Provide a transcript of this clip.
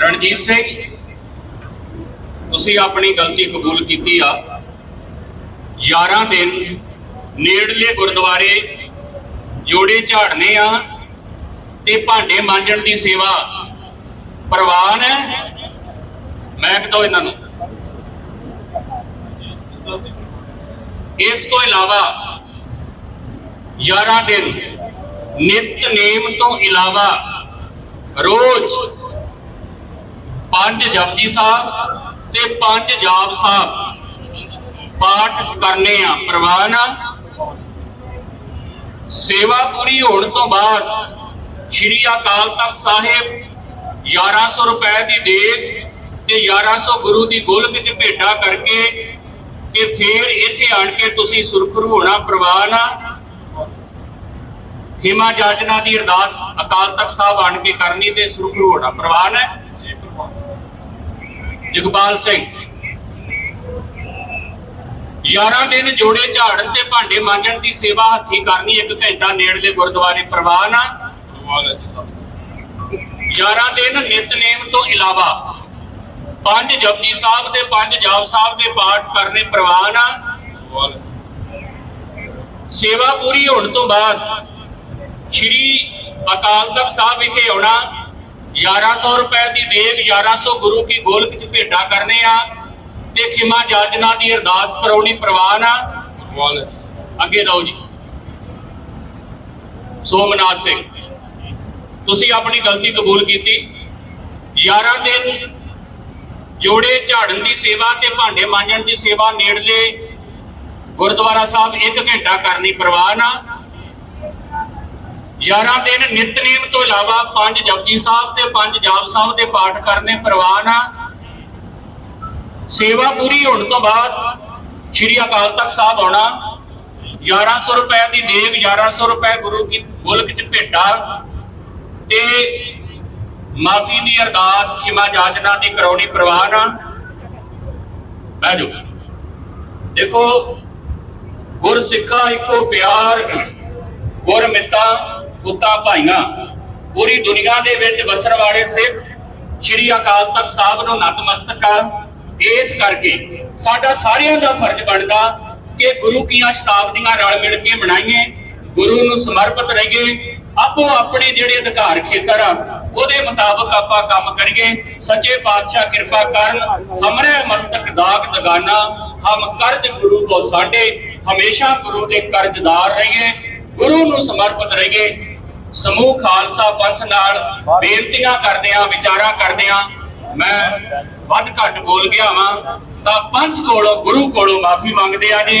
ਰਣਜੀਤ ਸਿੰਘ, ਤੁਸੀਂ ਆਪਣੀ ਗਲਤੀ ਕਬੂਲ ਕੀਤੀ ਆ। 11 ਦਿਨ ਨੇੜਲੇ ਗੁਰਦੁਆਰੇ ਜੋੜੇ ਝਾੜਨੇ ਆ ਤੇ ਭਾਂਡੇ ਮਾਂਜਣ ਦੀ ਸੇਵਾ ਪ੍ਰਵਾਨ ਹੈ। ਮੈਂ ਕਹਦਾ ਇਹਨਾਂ ਨੂੰ? ਇਸ ਤੋਂ ਇਲਾਵਾ 11 ਦਿਨ ਨਿਤ ਨੇਮ ਤੋਂ ਇਲਾਵਾ ਰੋਜ਼ ਪੰਜ ਜਪਜੀ ਸਾਹਿਬ ਤੇ ਪੰਜ ਜਾਪ ਸਾਹਿਬ ਪਾਠ ਕਰਨੇ ਆ, ਪ੍ਰਵਾਨ ਆ। ਸੇਵਾ ਪੂਰੀ ਹੋਣ ਤੋਂ ਬਾਅਦ ਸ਼੍ਰੀ ਅਕਾਲ ਤਖਤ ਸਾਹਿਬ 1100 ਰੁਪਏ ਦੀ ਦੇਗ ਤੇ 1100 ਗੁਰੂ ਦੀ ਗੋਲਕ ਚ ਭੇਟਾ ਕਰਕੇ ਕਿ ਫੇਰ ਇੱਥੇ ਆਣ ਕੇ ਤੁਸੀਂ ਸੁਰਖਰੂ ਹੋਣਾ, ਪ੍ਰਵਾਨ ਆ। ਖਿਮਾ ਜਾਚਨਾ ਦੀ ਅਰਦਾਸ ਅਕਾਲ ਤਖਤ ਸਾਹਿਬ ਆਣ ਕੇ ਕਰਨੀ ਤੇ ਸੁਰਖਰੂ ਹੋਣਾ, ਪ੍ਰਵਾਨ ਹੈ। ਜਗਪਾਲ ਸਿੰਘ। 11 ਦਿਨ ਜੋੜੇ ਝਾੜਨ ਤੇ ਭਾਂਡੇ ਮਾਂਜਣ ਦੀ ਸੇਵਾ ਹੱਥੀ ਕਰਨੀ ਇੱਕ ਘੰਟਾ ਨੇੜਲੇ ਗੁਰਦੁਆਰੇ ਪ੍ਰਵਾਨ ਆ 11 ਦਿਨ ਨਿਤਨੇਮ ਤੋਂ ਇਲਾਵਾ ਪੰਜ ਜਪਜੀ ਸਾਹਿਬ ਤੇ ਪੰਜ ਜਾਪ ਸਾਹਿਬ ਦੇ ਪਾਠ ਕਰਨੇ ਪ੍ਰਵਾਨ ਸੇਵਾ ਪੂਰੀ ਹੋਣ ਤੋਂ ਬਾਅਦ ਸ਼੍ਰੀ ਅਕਾਲ ਤਖਤ ਸਾਹਿਬ ਵਿਖੇ ਆਉਣਾ। 1100 ਰੁਪਏ ਦੀ ਦੇਗ 1100 ਗੁਰੂ ਕੀ ਗੋਲਕ ਚ ਭੇਟਾ ਕਰਨੇ ਆ ਤੇ ਖਿਮਾ ਜਾਚਨਾ ਦੀ ਅਰਦਾਸ ਕਰਾਉਣੀ ਪ੍ਰਵਾਨ ਆ। ਅੱਗੇ ਜਾਓ ਜੀ। ਸੋਮਨਾਥ ਸਿੰਘ, ਤੁਸੀਂ ਆਪਣੀ ਗਲਤੀ ਕਬੂਲ ਕੀਤੀ। 11 ਦਿਨ ਜੋੜੇ ਝਾੜਨ ਦੀ ਸੇਵਾ ਤੇ ਭਾਂਡੇ ਮਾਂਜਣ ਦੀ ਸੇਵਾ ਨੇੜਲੇ ਗੁਰਦੁਆਰਾ ਸਾਹਿਬ 1 ਘੰਟਾ ਕਰਨੀ ਪ੍ਰਵਾਨ ਆ। 11 ਦਿਨ ਨਿਤਨੇਮ ਤੋਂ ਇਲਾਵਾ ਪੰਜ ਜਪਜੀ ਸਾਹਿਬ ਤੇ ਪੰਜ ਜਾਪ ਸਾਹਿਬ ਦੇ ਪਾਠ ਕਰਨੇ ਪ੍ਰਵਾਨ ਆ। ਸੇਵਾ ਪੂਰੀ ਹੋਣ ਤੋਂ ਬਾਅਦ ਸ਼੍ਰੀ ਅਕਾਲ ਤਖਤ ਸਾਹਿਬ ਆਉਣਾ। 1100 ਰੁਪਏ ਦੀ ਦੇਗ 1100 ਰੁਪਏ ਗੁਰੂ ਕੀ ਗੋਲਕ ਚ ਭੇਟਾ। ਤੇ ਮਾਫੀ ਦੀ ਅਰਦਾਸ, ਖਿਮਾ ਜਾਚਨਾ ਦੀ ਕਰਾਉਣੀ ਪ੍ਰਵਾਨ ਆ। ਬਹਿ ਜਾਓ। ਦੇਖੋ ਗੁਰ ਸਿੱਖਾ ਇੱਕੋ ਪਿਆਰ ਗੁਰ ਮਿੱਤਾ ਪੁੱਤਾਂ ਭਾਈਆਂ, ਪੂਰੀ ਦੁਨੀਆ ਦੇ ਵਿੱਚ ਵਸਣ ਵਾਲੇ ਸਿੱਖ ਸ਼੍ਰੀ ਅਕਾਲ ਤਖਤ ਸਾਹਿਬ ਨੂੰ ਨਤਮਸਤਕ ਆ। ਇਸ ਕਰਕੇ ਸਾਡਾ ਸਾਰਿਆਂ ਦਾ ਫਰਜ਼ ਬਣਦਾ ਕਿ ਗੁਰੂ ਕੀਆਂ ਸ਼ਤਾਬਦੀਆਂ ਰਲ ਮਿਲ ਕੇ ਮਨਾਈਏ, ਗੁਰੂ ਨੂੰ ਸਮਰਪਿਤ ਰਹੀਏ, ਆਪੋ ਆਪਣੇ ਜਿਹੜੇ ਅਧਿਕਾਰ ਖੇਤਰ ਆ, ਉਹਦੇ ਮੁਤਾਬਕ ਆਪਾਂ ਕੰਮ ਕਰੀਏ। ਸੱਚੇ ਪਾਤਸ਼ਾਹ ਕਿਰਪਾ ਕਰਨ, ਹਮਰੇ ਮਸਤਕ ਦਾਗ ਦਗਾਨਾ, ਹਮ ਕਰਜ ਗੁਰੂ ਕੋ ਸਾਡੇ, ਹਮੇਸ਼ਾ ਗੁਰੂ ਦੇ ਕਰਜ਼ਦਾਰ ਰਹੀਏ, ਗੁਰੂ ਨੂੰ ਸਮਰਪਿਤ ਰਹੀਏ। ਸਮੂਹ ਖਾਲਸਾ ਪੰਥ ਨਾਲ ਬੇਨਤੀਆਂ ਕਰਦਿਆਂ ਵਿਚਾਰਾਂ ਕਰਦਿਆਂ ਮੈਂ ਵੱਧ ਘੱਟ ਬੋਲ ਗਿਆ ਵਾਂ, ਤਾਂ ਪੰਥ ਕੋਲੋਂ, ਗੁਰੂ ਕੋਲੋਂ ਮਾਫੀ ਮੰਗਦੇ ਆ ਜੀ।